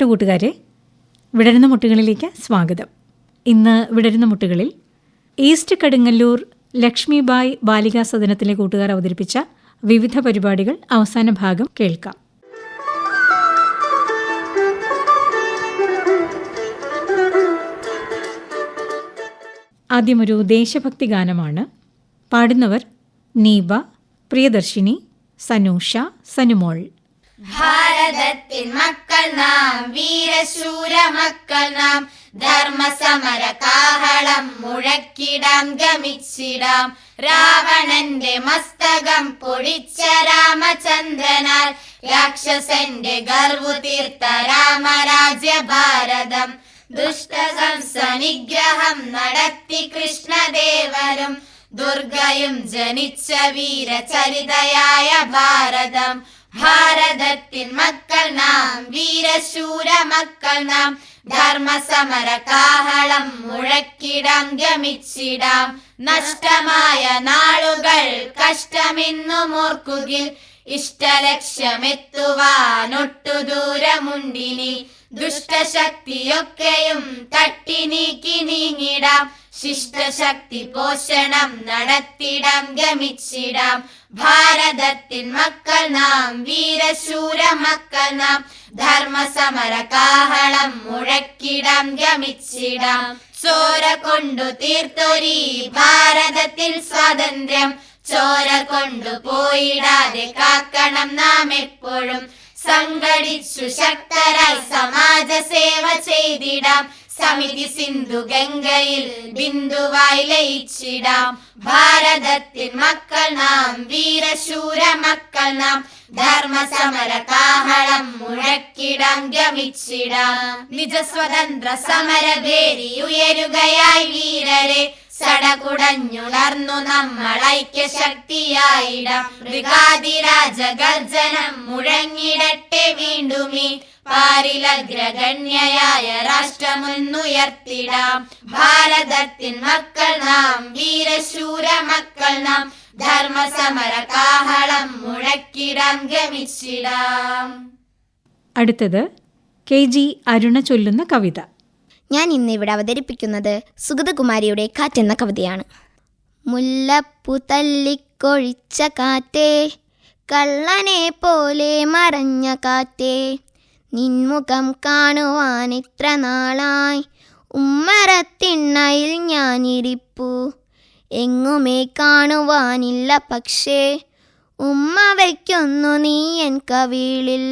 പ്രിയപ്പെട്ട കൂട്ടുകാരെ വിടരുന്ന മുട്ടുകളിലേക്ക് സ്വാഗതം. ഇന്ന് വിടരുന്ന മുട്ടുകളിൽ ഈസ്റ്റ് കടുങ്ങല്ലൂർ ലക്ഷ്മിബായ് ബാലികാ സദനത്തിലെ കൂട്ടുകാർ അവതരിപ്പിച്ച വിവിധ പരിപാടികൾ അവസാന ഭാഗം കേൾക്കാം. ആദ്യമൊരു ദേശഭക്തി ഗാനമാണ്. പാടുന്നവർ നീബ പ്രിയദർശിനി സനൂഷ സനുമോൾ. ഭാരതത്തിൻ മക്കൾ നാം വീരശൂര മക്കൾ നാം. ധർമ്മസമര കാഹളം മുഴക്കിടാം ഗമിച്ചിടാം. രാവണന്റെ മസ്തകം പൊടിച്ച രാമചന്ദ്രനാൽ. രാക്ഷസന്റെ ഗർവു തീർത്ത രാമരാജ്യ ഭാരതം. ദുഷ്ടകംസ നിഗ്രഹം നടത്തി കൃഷ്ണദേവരും ദുർഗയും ജനിച്ച വീരചരിതയായ ഭാരതം. ഭാരതത്തിൻ മക്കൾ നാം വീരശൂര മക്കൾ നാം. ധർമ്മസമര കാഹളം മുഴക്കിടാം ഗമിച്ചിടാം. നഷ്ടമായ നാളുകൾ കഷ്ടമെന്നു മോർക്കുകിൽ ഇഷ്ടലക്ഷ്യമെത്തുവാനൊട്ടു ദൂരമുണ്ടിനി. ദുഷ്ടശക്തിയൊക്കെയും തട്ടി നീക്കി നീങ്ങിടാം. ശിഷ്ടശക്തി പോഷണം നടത്തിടാം ഗമിച്ചിടാം. ഭാരതത്തിൻ മക്കൾ നാം വീരശൂര മക്കൾ നാം. ധർമ്മസമര കാഹളം മുഴക്കിടാം ഗമിച്ചിടാം. ചോര കൊണ്ടു തീർത്തൊരി ഭാരതത്തിൽ സ്വാതന്ത്ര്യം. ചോര കൊണ്ടു പോയിടാതെ കാക്കണം നാം എപ്പോഴും. സംഘടിച്ചു ശക്തരായി സമാജ സേവ ചെയ്തിടാം. സമിതി സിന്ധു ഗംഗയിൽ ബിന്ദുവായി ലയിച്ചിടാം. ഭാരതത്തിൻ മക്കൾ നാം വീരശൂര മക്കൾ നാം ധർമ്മസമര കാഹളം മുഴക്കിടാം ഗമിച്ചിടാം. നിജ സ്വതന്ത്ര സമരഭേരി ഉയരുകയായി വീരരെ സടകുടഞ്ഞുണർന്നു നമ്മളൈക്യ ശക്തിയായിട മൃഗാതിരാജ ഗർജനം മുഴങ്ങിടട്ടെ വീണ്ടുമീ പാരിലഗ്രഗണ്യയായ രാഷ്ട്രമെന്നുയർത്തിടാം. ഭാരതത്തിൻ മക്കൾ നാം വീരശൂര മക്കൾ നാം ധർമ്മസമര കാഹളം മുഴക്കിടാം ഗമിച്ചിടാം. അടുത്തത് കെ ജി അരുണ ചൊല്ലുന്ന കവിത. ഞാൻ ഇന്ന് ഇവിടെ അവതരിപ്പിക്കുന്നത് സുഗതകുമാരിയുടെ കാറ്റെന്ന കവിതയാണ്. മുല്ലപ്പു തല്ലിക്കൊഴിച്ച കാറ്റേ കള്ളനെ പോലെ മറഞ്ഞ കാറ്റേ നിൻമുഖം കാണുവാൻ ഇത്ര നാളായി ഉമ്മറത്തിണ്ണയിൽ ഞാനിരിപ്പു എങ്ങുമേ കാണുവാനില്ല പക്ഷേ ഉമ്മ വയ്ക്കുന്നു നീ എൻ കവിളിൽ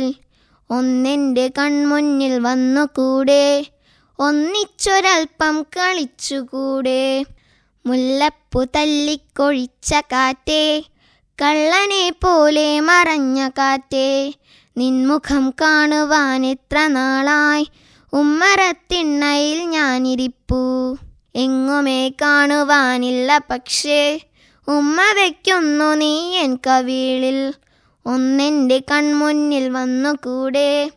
ഒന്നെന്റെ കൺമുന്നിൽ വന്നുകൂടെ ഒന്നിച്ചൊരൽപ്പം കളിച്ചുകൂടെ. മുല്ലപ്പു തല്ലിക്കൊഴിച്ച കാറ്റേ കള്ളനെ പോലെ മറഞ്ഞ കാറ്റേ നിൻമുഖം കാണുവാൻ എത്ര നാളായി ഉമ്മറത്തിണ്ണയിൽ ഞാനിരിപ്പു. എങ്ങുമേ കാണുവാനില്ല പക്ഷേ ഉമ്മ വയ്ക്കുന്നു നീ എൻ കവിളിൽ ഒന്നെന്റെ കൺമുന്നിൽ വന്നുകൂടെ.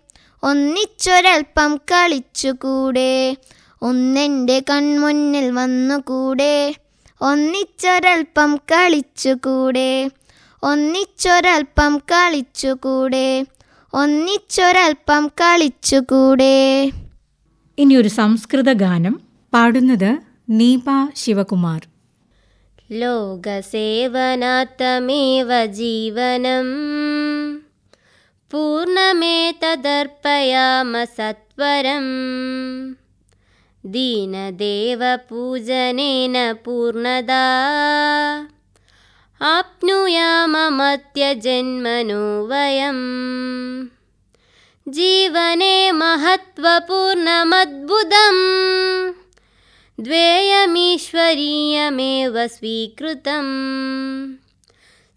ഒന്നിച്ചൊരൽപ്പം കളിച്ചുകൂടെ. ഒന്നെന്റെ കൺമുന്നിൽ വന്നുകൂടെ. ഒന്നിച്ചൊരൽപ്പം കളിച്ചുകൂടെ. ഒന്നിച്ചൊരൽപ്പം കളിച്ചുകൂടെ. ഒന്നിച്ചൊരൽപ്പം കളിച്ചുകൂടെ. ഇനിയൊരു സംസ്കൃത ഗാനം പാടുന്നത് നീപ ശിവകുമാർ. ലോകസേവനാത്തമേവ ജീവനം. पूर्णमेतदर्पयाम सत्वरम्। दीनदेवपूजनेन पूर्णदा। आप्नुयाममत्यजन्मनो वयम्। जीवने महत्त्वपूर्णमद्भुतम्। द्वेयमीश्वरीयमेव स्वीकृतम्।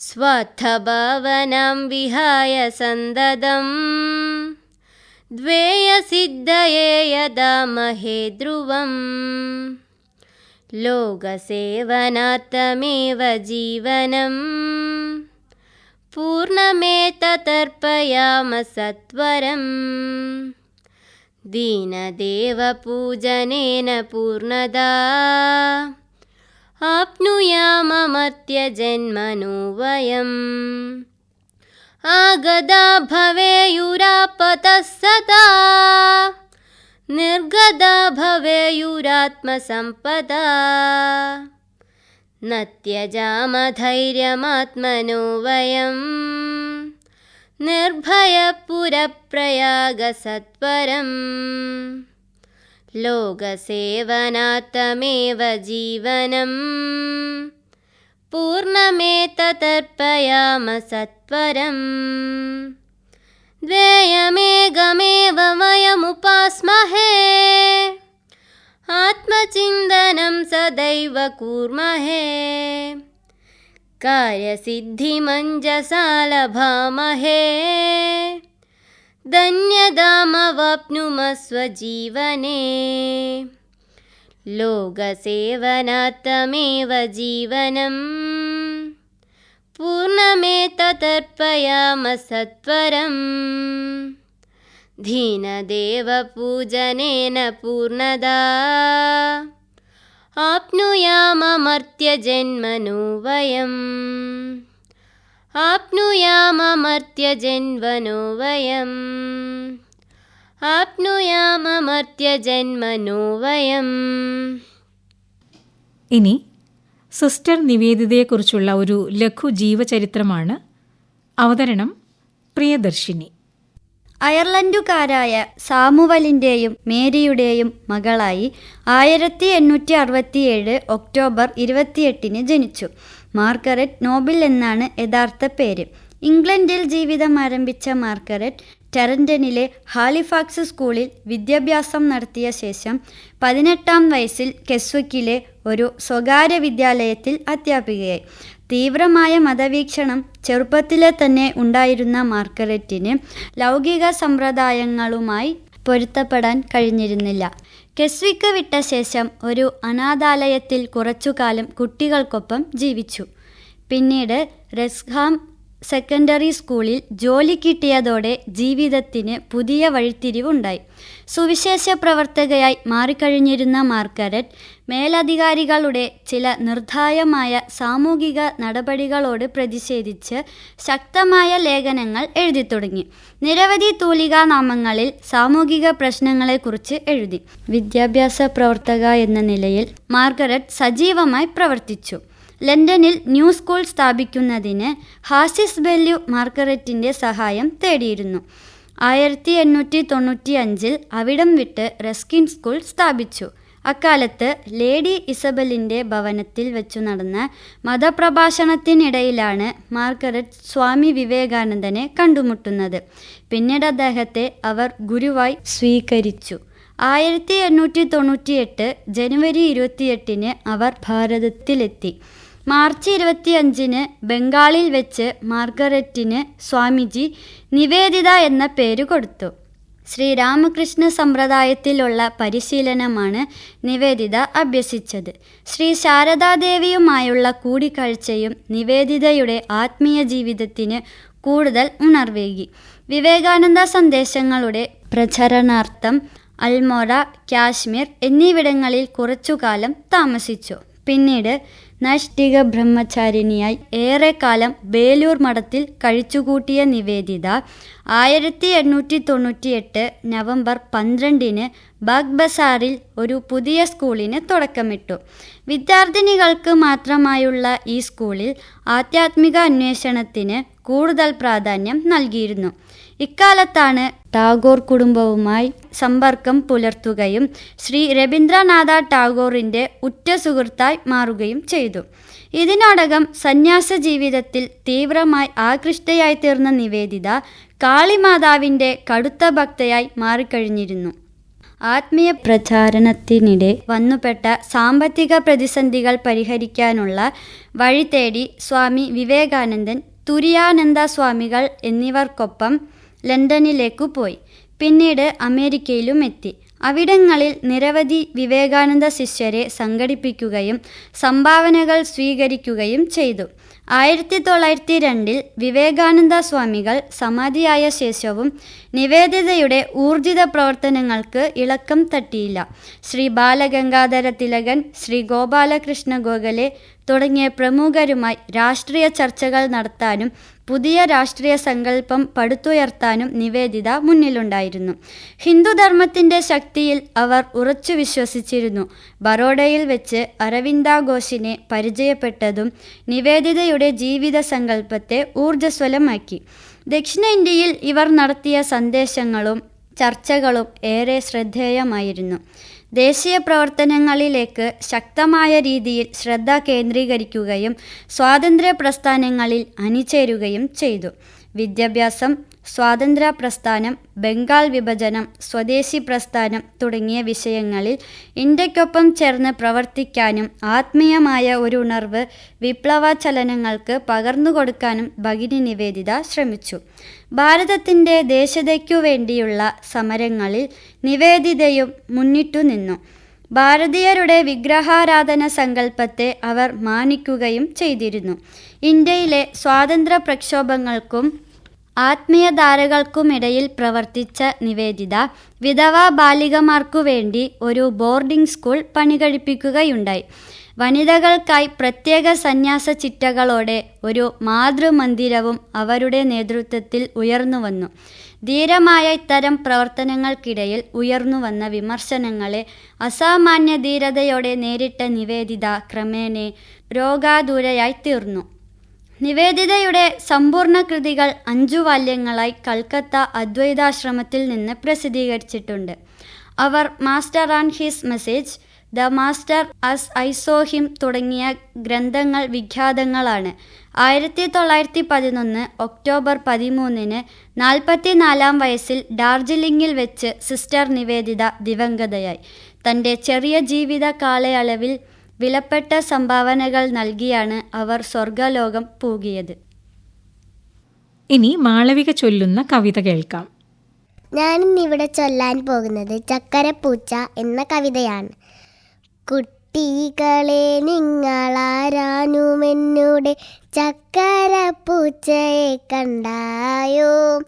स्वार्थभावनां विहाय सन्ददम्। द्वेयसिद्धये यदामहे ध्रुवम्। लोकसेवनार्थमेव जीवनम्। पूर्णमेततर्पयाम सत्वरम्। दीनदेवपूजनेन पूर्णदा आप्नुयाममत्यजन्मनो वयम् आगदा भवेयुरापतः सदा निर्गदा भवेयुरात्मसम्पदा। न त्यजामधैर्यमात्मनो वयम् निर्भयपुरप्रयागसत्वरम् लोकसेवनात्तमेव जीवनम्। पूर्णमेततर्पयाम सत्वरम्। द्वेयमेगमेव वयमुपास्महे। आत्मचिन्तनं सदैव कुर्महे। कार्यसिद्धिमञ्जसा लभामहे धन्यदामवाप्नुमस्वजीवने। लोकसेवनात्तमेव जीवनम्। पूर्णमेततर्पयाम सत्वरम् दीनदेवपूजनेन पूर्णदा। आप्नुयाममर्त्यजन्मनो वयम् आप्नुयाममर्त्यजन्मनो वयम् ആപ്നുയാമമർത്യജന്മനോ വയം ഇനി സിസ്റ്റർ നിവേദിതയെക്കുറിച്ചുള്ള ഒരു ലഘു ജീവചരിത്രമാണ് അവതരണം പ്രിയദർശിനി അയർലൻഡുകാരായ സാമുവലിൻ്റെയും മേരിയുടെയും മകളായി ആയിരത്തി എണ്ണൂറ്റി അറുപത്തിയേഴ് ഒക്ടോബർ ഇരുപത്തിയെട്ടിന് ജനിച്ചു മാർഗരറ്റ് നോബിൾ എന്നാണ് യഥാർത്ഥ പേര്. ഇംഗ്ലണ്ടിൽ ജീവിതം ആരംഭിച്ച മാർഗരറ്റ് ടെറൻഡനിലെ ഹാലിഫാക്സ് സ്കൂളിൽ വിദ്യാഭ്യാസം നടത്തിയ ശേഷം പതിനെട്ടാം വയസ്സിൽ കെസ്വക്കിലെ ഒരു സ്വകാര്യ വിദ്യാലയത്തിൽ അധ്യാപികയായി. തീവ്രമായ മതവീക്ഷണം ചെറുപ്പത്തിലെ തന്നെ ഉണ്ടായിരുന്ന മാർഗരറ്റിന് ലൗകിക സമ്പ്രദായങ്ങളുമായി പൊരുത്തപ്പെടാൻ കഴിഞ്ഞിരുന്നില്ല. കെസ്വിക്ക് വിട്ട ശേഷം ഒരു അനാഥാലയത്തിൽ കുറച്ചുകാലം കുട്ടികൾക്കൊപ്പം ജീവിച്ചു. പിന്നീട് റെസ്ഹാം സെക്കൻഡറി സ്കൂളിൽ ജോലി കിട്ടിയതോടെ ജീവിതത്തിന് പുതിയ വഴിത്തിരിവുണ്ടായി സുവിശേഷ പ്രവർത്തകയായി മാറിക്കഴിഞ്ഞിരുന്ന മാർഗരറ്റ് മേലധികാരികളുടെ ചില നിർദ്ദായമായ സാമൂഹിക നടപടികളോട് പ്രതിഷേധിച്ച് ശക്തമായ ലേഖനങ്ങൾ എഴുതി തുടങ്ങി. നിരവധി തൂലികാ നാമങ്ങളിൽ സാമൂഹിക പ്രശ്നങ്ങളെക്കുറിച്ച് എഴുതി. വിദ്യാഭ്യാസ പ്രവർത്തക എന്ന നിലയിൽ മാർഗരറ്റ് സജീവമായി പ്രവർത്തിച്ചു. ലണ്ടനിൽ ന്യൂ സ്കൂൾ സ്ഥാപിക്കുന്നതിന് ഹാസിസ് ബെല്യു മാർഗരറ്റിന്റെ സഹായം തേടിയിരുന്നു. ആയിരത്തി എണ്ണൂറ്റി തൊണ്ണൂറ്റി അഞ്ചിൽ അവിടം വിട്ട് റെസ്കിൻ സ്കൂൾ സ്ഥാപിച്ചു. അക്കാലത്ത് ലേഡി ഇസബലിന്റെ ഭവനത്തിൽ വെച്ചു നടന്ന മതപ്രഭാഷണത്തിനിടയിലാണ് മാർഗരറ്റ് സ്വാമി വിവേകാനന്ദനെ കണ്ടുമുട്ടുന്നത്. പിന്നീട് അദ്ദേഹത്തെ അവർ ഗുരുവായി സ്വീകരിച്ചു. ആയിരത്തി എണ്ണൂറ്റി തൊണ്ണൂറ്റിയെട്ട് ജനുവരി ഇരുപത്തിയെട്ടിന് അവർ ഭാരതത്തിലെത്തി. മാർച്ച് ഇരുപത്തിയഞ്ചിന് ബംഗാളിൽ വെച്ച് മാർഗരറ്റിന് സ്വാമിജി നിവേദിത എന്ന പേര് കൊടുത്തു. ശ്രീരാമകൃഷ്ണ സമ്പ്രദായത്തിലുള്ള പരിശീലനമാണ് നിവേദിത അഭ്യസിച്ചത്. ശ്രീ ശാരദാദേവിയുമായുള്ള കൂടിക്കാഴ്ചയും നിവേദിതയുടെ ആത്മീയ ജീവിതത്തിന് കൂടുതൽ ഉണർവേകി. വിവേകാനന്ദ സന്ദേശങ്ങളുടെ പ്രചരണാർത്ഥം അൽമോറ കാശ്മീർ എന്നിവിടങ്ങളിൽ കുറച്ചുകാലം താമസിച്ചു. പിന്നീട് നൈഷ്ഠിക ബ്രഹ്മചാരിണിയായി ഏറെക്കാലം ബേലൂർ മഠത്തിൽ കഴിച്ചുകൂട്ടിയ നിവേദിത ആയിരത്തി എണ്ണൂറ്റി തൊണ്ണൂറ്റിയെട്ട് നവംബർ പന്ത്രണ്ടിന് ബാഗ് ബസാറിൽ ഒരു പുതിയ സ്കൂളിന് തുടക്കമിട്ടു. വിദ്യാർത്ഥിനികൾക്ക് മാത്രമായുള്ള ഈ സ്കൂളിൽ ആധ്യാത്മിക അന്വേഷണത്തിന് കൂടുതൽ പ്രാധാന്യം നൽകിയിരുന്നു. ഇക്കാലത്താണ് ടാഗോർ കുടുംബവുമായി സമ്പർക്കം പുലർത്തുകയും ശ്രീ രവീന്ദ്രനാഥ ടാഗോറിന്റെ ഉറ്റ സുഹൃത്തായി മാറുകയും ചെയ്തു. ഇതിനോടകം സന്യാസ ജീവിതത്തിൽ തീവ്രമായി ആകൃഷ്ടയായി തീർന്ന നിവേദിത കാളിമാതാവിന്റെ കടുത്ത ഭക്തയായി മാറിക്കഴിഞ്ഞിരുന്നു. ആത്മീയ പ്രചാരണത്തിനിടെ വന്നുപെട്ട സാമ്പത്തിക പ്രതിസന്ധികൾ പരിഹരിക്കാനുള്ള വഴി തേടി സ്വാമി വിവേകാനന്ദൻ തുരിയാനന്ദ സ്വാമികൾ എന്നിവർക്കൊപ്പം ലണ്ടനിലേക്കു പോയി. പിന്നീട് അമേരിക്കയിലും എത്തി അവിടങ്ങളിൽ നിരവധി വിവേകാനന്ദ ശിഷ്യരെ സംഘടിപ്പിക്കുകയും സംഭാവനകൾ സ്വീകരിക്കുകയും ചെയ്തു. ആയിരത്തി തൊള്ളായിരത്തി രണ്ടിൽ വിവേകാനന്ദ സ്വാമികൾ സമാധിയായ ശേഷവും നിവേദിതയുടെ ഊർജിത പ്രവർത്തനങ്ങൾക്ക് ഇളക്കം തട്ടിയില്ല. ശ്രീ ബാലഗംഗാധര തിലകൻ ശ്രീ ഗോപാലകൃഷ്ണ ഗോഖലെ തുടങ്ങിയ പ്രമുഖരുമായി രാഷ്ട്രീയ ചർച്ചകൾ നടത്താനും പുതിയ രാഷ്ട്രീയ സങ്കല്പം പടുത്തുയർത്താനും നിവേദിത മുന്നിലുണ്ടായിരുന്നു. ഹിന്ദുധർമ്മത്തിന്റെ ശക്തിയിൽ അവർ ഉറച്ചു വിശ്വസിച്ചിരുന്നു. ബറോഡയിൽ വെച്ച് അരവിന്ദ ഘോഷിനെ പരിചയപ്പെട്ടതും നിവേദിതയുടെ ജീവിത സങ്കല്പത്തെ ഊർജസ്വലമാക്കി. ദക്ഷിണേന്ത്യയിൽ ഇവർ നടത്തിയ സന്ദേശങ്ങളും ചർച്ചകളും ഏറെ ശ്രദ്ധേയമായിരുന്നു. ദേശീയ പ്രവർത്തനങ്ങളിലേക്ക് ശക്തമായ രീതിയിൽ ശ്രദ്ധ കേന്ദ്രീകരിക്കുകയും സ്വാതന്ത്ര്യ പ്രസ്ഥാനങ്ങളിൽ അണിചേരുകയും ചെയ്തു. വിദ്യാഭ്യാസം സ്വാതന്ത്ര്യ പ്രസ്ഥാനം ബംഗാൾ വിഭജനം സ്വദേശി പ്രസ്ഥാനം തുടങ്ങിയ വിഷയങ്ങളിൽ ഇന്ത്യക്കൊപ്പം ചേർന്ന് പ്രവർത്തിക്കാനും ആത്മീയമായ ഒരു ഉണർവ് വിപ്ലവ ചലനങ്ങൾക്ക് പകർന്നുകൊടുക്കാനും ഭഗിനി നിവേദിത ശ്രമിച്ചു. ഭാരതത്തിന്റെ ദേശതയ്ക്കു വേണ്ടിയുള്ള സമരങ്ങളിൽ നിവേദിതയും മുന്നിട്ടു നിന്നു. ഭാരതീയരുടെ വിഗ്രഹാരാധന സങ്കല്പത്തെ അവർ മാനിക്കുകയും ചെയ്തിരുന്നു. ഇന്ത്യയിലെ സ്വാതന്ത്ര്യ പ്രക്ഷോഭങ്ങൾക്കും ആത്മീയധാരകൾക്കുമിടയിൽ പ്രവർത്തിച്ച നിവേദിത വിധവാ ബാലികമാർക്കു വേണ്ടി ഒരു ബോർഡിംഗ് സ്കൂൾ പണികഴിപ്പിക്കുകയുണ്ടായി. വനിതകൾക്കായി പ്രത്യേക സന്യാസ ചിട്ടകളോടെ ഒരു മാതൃമന്ദിരവും അവരുടെ നേതൃത്വത്തിൽ ഉയർന്നു വന്നു. ധീരമായ ഇത്തരം പ്രവർത്തനങ്ങൾക്കിടയിൽ ഉയർന്നു വന്ന വിമർശനങ്ങളെ അസാമാന്യ ധീരതയോടെ നേരിട്ട നിവേദിത ക്രമേണ രോഗാതുരയായി തീർന്നു. നിവേദിതയുടെ സമ്പൂർണ കൃതികൾ അഞ്ചു വാല്യങ്ങളായി കൽക്കത്ത അദ്വൈതാശ്രമത്തിൽ നിന്ന് പ്രസിദ്ധീകരിച്ചിട്ടുണ്ട്. അവർ master and his message the master as I saw him തുടങ്ങിയ ഗ്രന്ഥങ്ങൾ വിഖ്യാതങ്ങളാണ്. ആയിരത്തി തൊള്ളായിരത്തി പതിനൊന്ന് ഒക്ടോബർ പതിമൂന്നിന് നാൽപ്പത്തിനാലാം വയസ്സിൽ ഡാർജിലിംഗിൽ വെച്ച് സിസ്റ്റർ നിവേദിത ദിവംഗതയായി. തന്റെ ചെറിയ ജീവിത കാലയളവിൽ വിലപ്പെട്ട സംഭാവനകൾ നൽകിയാണ് അവർ സ്വർഗലോകം പൂകിയത്. ഇനി മാളവിക ചൊല്ലുന്ന കവിത കേൾക്കാം. ഞാനിന്നിവിടെ ചൊല്ലാൻ പോകുന്നത് ചക്കരപ്പൂച്ച എന്ന കവിതയാണ്. കുട്ടികളെ നിങ്ങളാരാനുമെന്നൂടെ ചക്കരപ്പൂച്ചയെ കണ്ടായോ?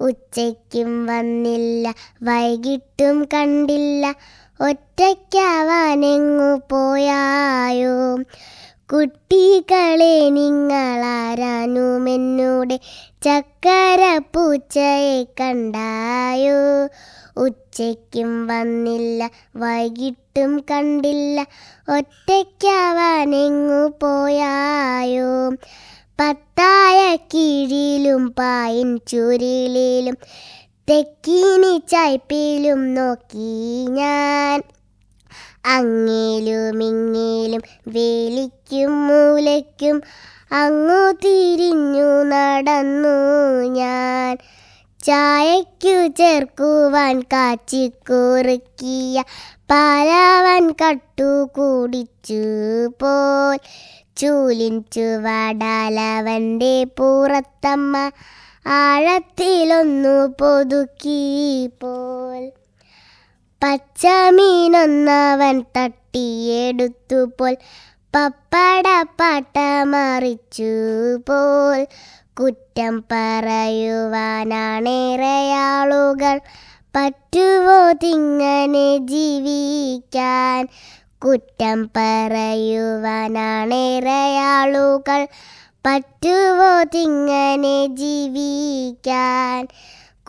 ഉച്ചയ്ക്കും വന്നില്ല വൈകിട്ടും കണ്ടില്ല. ഒറ്റയ്ക്കാവാനെങ്ങു പോയായോ? കുട്ടികളെ നിങ്ങളാരാനുമെന്നൂടെ ചക്കരപ്പൂച്ചയെ കണ്ടായോ? ഉച്ചയ്ക്കും വന്നില്ല വൈകിട്ടും കണ്ടില്ല. ഒറ്റയ്ക്കാവാനെങ്ങു പോയായോ? പത്തായ കീഴിലും പായൻ ചുരുളിലും തെക്കിനി ചായ്പിലും നോക്കി ഞാൻ. അങ്ങേലും ഇങ്ങേലും വേലിക്കും മൂലയ്ക്കും അങ്ങു തിരിഞ്ഞു നടന്നു ഞാൻ. ചായയ്ക്കു ചേർക്കുവാൻ കാച്ചിക്കുറുക്കിയ പാലാവൻ കട്ടു കുടിച്ചു പോൽ. ചൂലിൻ ചുവടാലവന്റെ പുറത്തമ്മ ആഴത്തിലൊന്നു പൊതുക്കി പോൽ പച്ചമീനൊന്നവൻ തട്ടിയെടുത്തു പോൽ പപ്പട പാട്ട മറിച്ചു പോൽ കുറ്റം പറയുവാനാണേറെയാളുകൾ. പറ്റുവോ തിങ്ങനെ ജീവിക്കാൻ? കുറ്റം പറയുവാനാണേറെ പറ്റുവോ തിങ്ങനെ ജീവിക്കാൻ?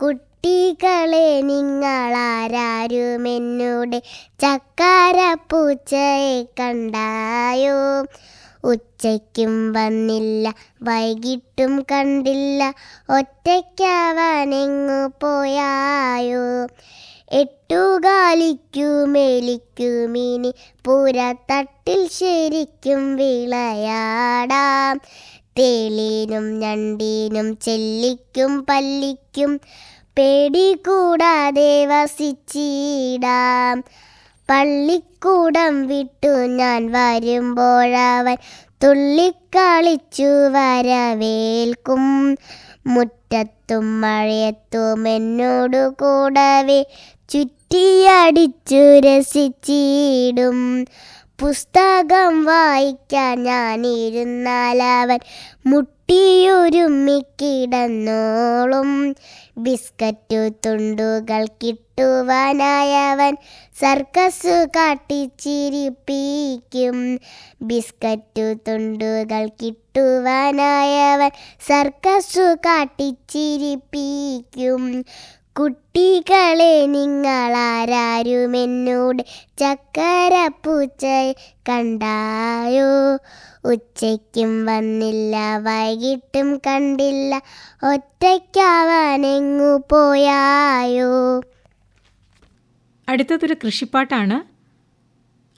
കുട്ടികളെ നിങ്ങളാരാരുമെന്നൂടെ ചക്കാരപ്പൂച്ചയെ കണ്ടായോ? ഉച്ചയ്ക്കും വന്നില്ല വൈകിട്ടും കണ്ടില്ല ഒറ്റയ്ക്കാവാനെങ്ങു പോയായോ? എട്ടുകാലിക്കുമേലിക്കുമിനി പുരത്തട്ടിൽ ശരിക്കും വിളയാടാം. തേളിനും ഞണ്ടീനും ചെല്ലിക്കും പല്ലിക്കും പേടി കൂടാതെ വസിച്ചിടാം. പള്ളിക്കൂടം വിട്ടു ഞാൻ വരുമ്പോഴവൻ തുള്ളിക്കളിച്ചു വരവേൽക്കും. മുറ്റത്തും മഴയത്തും എന്നോടു കൂടവേ ചുറ്റിയടിച്ചു രസിച്ചിടും. പുസ്തകം വായിക്കാൻ ഞാനിരുന്നാൽ അവൻ മുട്ട ബിസ്ക്കറ്റു തുണ്ടുകൾ കിട്ടുവാനായവൻ സർക്കസ് കാട്ടിച്ചിരിപ്പിക്കും. ബിസ്ക്കറ്റു തുണ്ടുകൾ കിട്ടുവാനായവൻ സർക്കസ് കാട്ടിച്ചിരിപ്പിക്കും. കുട്ടികളെ നിങ്ങളാരാരുമെന്നോട് ചക്കരപ്പൂച്ച കണ്ടായോ? ഉച്ചയ്ക്കും വന്നില്ല വൈകിട്ടും കണ്ടില്ല ഒറ്റയ്ക്കാവാനെങ്ങു പോയായോ? അടുത്തതൊരു കൃഷിപ്പാട്ടാണ്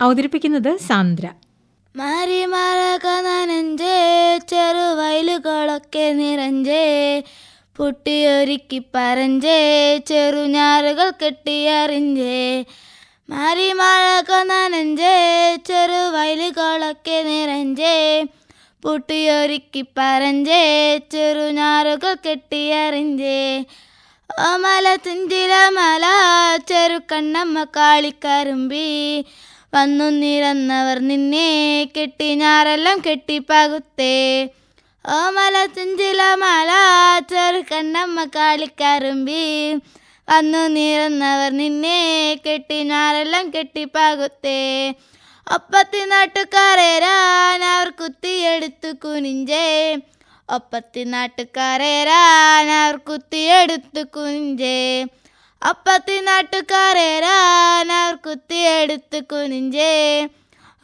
അവതരിപ്പിക്കുന്നത് സാന്ദ്ര. മാരിമറക നനഞ്ചേ ചെറുവയലുകളൊക്കെ നിറഞ്ചേ പുട്ടിയൊരുക്കി പറഞ്ചേ ചെറുഞാറുകൾ കെട്ടിയറിഞ്ചേ. മാരിമഴക നനഞ്ചേ ചെറുവയലുകളൊക്കെ നിറഞ്ചേ. പുട്ടിയൊരുക്കി പറഞ്ചേ ചെറുഞാറുകൾ കെട്ടിയറിഞ്ചേ. ഓമല തിഞ്ചില മല ചെറുക്കണ്ണമ്മ കാളിക്കറുമ്പി വന്നു നിരന്നവർ നിന്നെ കെട്ടി ഞാറെല്ലാം കെട്ടി പകുത്തേ ഓമല തുഞ്ചില മല ചെറുക്കണ്ണമ്മ കാളിക്കാറുമ്പി വന്നു നീറുന്നവർ നിന്നെ കെട്ടി ഞാറെല്ലാം കെട്ടിപ്പാകുത്തേ. പകുത്തേ ഒപ്പത്തി നാട്ടുകാരേരാൻ അവർ കുത്തിയെടുത്തു കുനിഞ്ചേ. ഒപ്പത്തി നാട്ടുകാരേരാൻ അവർ കുത്തിയെടുത്തു കുനിഞ്ചേ. ഒപ്പത്തി നാട്ടുകാരേരാൻ അവർ കുത്തിയെടുത്തു കുനിഞ്ചേ.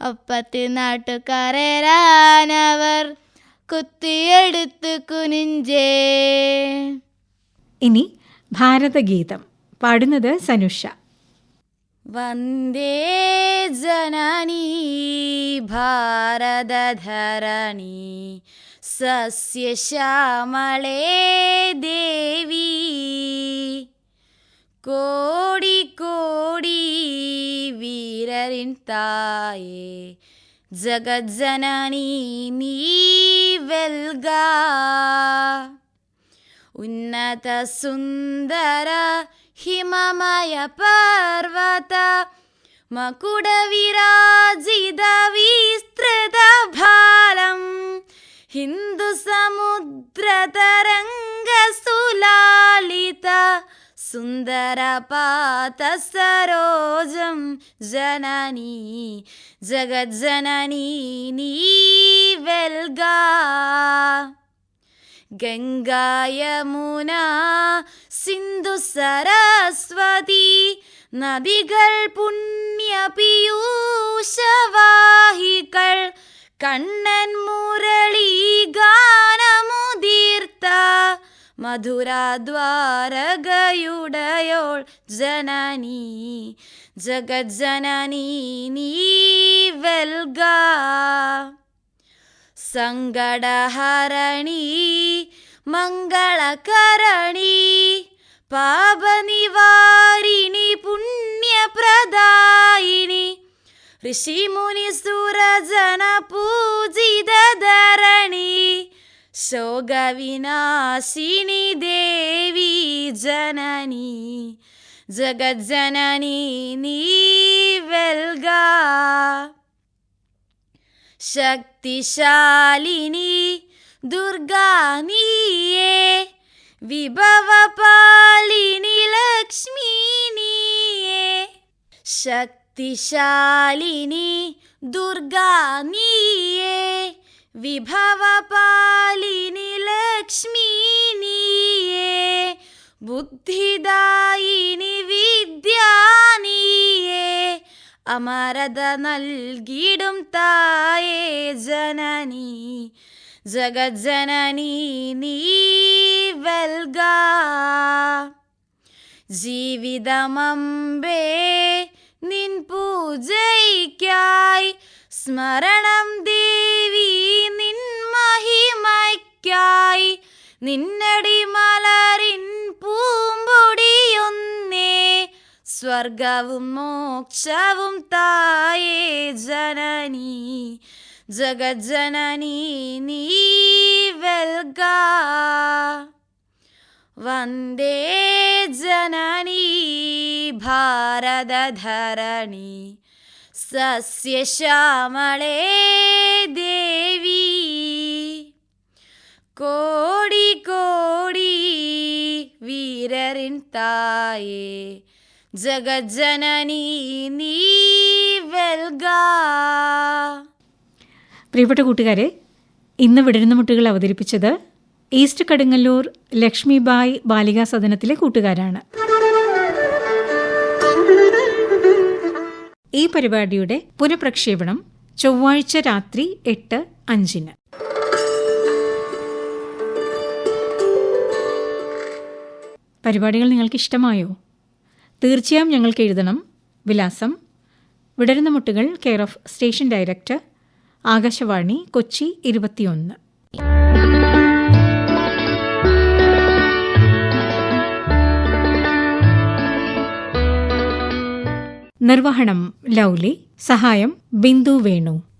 ഒപ്പത്തി നാട്ടുകാരേരാൻ അവർ കുത്തിയെടുത്ത് കുനിഞ്ചേ. ഇനി ഭാരതഗീതം. പാടുന്നത് സനുഷ. വന്ദേ ജനനീ ഭാരതധരണി സസ്യശ്യാമളേ ദേവി. കോടി കോടി വീരരിൻ തായേ ജഗജ്ജനനി നീ വെൽഗ ഉന്നത സുന്ദര ഹിമമയ പർവത മകുട വിരാജിത വിസ്തൃത ഭാലം ഹിന്ദു സമുദ്ര തരംഗ സുലാലിത സുന്ദര പാതസരോജം ജനനി ജഗജ്ജനനി നീ വെൽഗാ. ഗംഗായമുന സിന്ധു സരസ്വതി നദികൾ പുണ്യപിയൂഷവാഹികൾ കണ്ണൻ മുരളീ ഗാനമുദീർത്ത മധുരാദ്വാരകയുടയോൾ ജനനി ജഗജ്ജനനി നീ വെൽഗാ സങ്കടഹരണി മംഗളകരണി പാപനിവാരിണി പുണ്യപ്രദായിനി ഋഷിമുനി സുരജന പൂജിത ധരണി गविनाशिनि देवी जननी जगज्जननी नीवेल्गा। शक्तिशालिनी दुर्गा दुर्गानि ये विभवपालिनि लक्ष्मीनि शक्तिशालिनि दुर्गानि ये विभवपालिनि ലക്ഷ്മി നീയേ ബുദ്ധിദായിനി വിദ്യാനീയേ അമരത നൽകിടും തായേ ജനനി ജഗജ്ജനനി നീ വൽഗ. ജീവിതമമ്പേ നിൻ പൂജയ്ക്കായി സ്മരണം ദേവി മഹിമയ്ക്കായി നിന്നടി മലരിൻ പൂമ്പൊടിയൊന്നേ. സ്വർഗവും മോക്ഷവും തായേ ജനനി. ജഗജ്ജനനി നീ വെൽഗാ. വന്ദേ ജനനി ഭാരതധരണി. സസ്യശ്യാമളേ ദേവി. കോടി കോടി വീരറിൻ തായേ. ജഗജ്ജനനി നീ വെൽഗ. പ്രിയപ്പെട്ട കൂട്ടുകാരെ ഇന്ന് വിടരുന്ന മുട്ടുകൾ അവതരിപ്പിച്ചത് ഈസ്റ്റ് കടുങ്ങല്ലൂർ ലക്ഷ്മിബായ് ബാലികാ സദനത്തിലെ കൂട്ടുകാരാണ്. ഈ പരിപാടിയുടെ പുനഃപ്രക്ഷേപണം ചൊവ്വാഴ്ച രാത്രി എട്ട് അഞ്ചിന്. പരിപാടികൾ നിങ്ങൾക്ക് ഇഷ്ടമായോ തീർച്ചയായും ഞങ്ങൾക്ക് എഴുതണം. വിലാസം. വിടരുന്ന മുട്ടുകൾ care of station director. Akashvani Kochi ഇരുപത്തിയൊന്ന്. നിർവഹണം ലൗലി. സഹായം ബിന്ദു വേണു.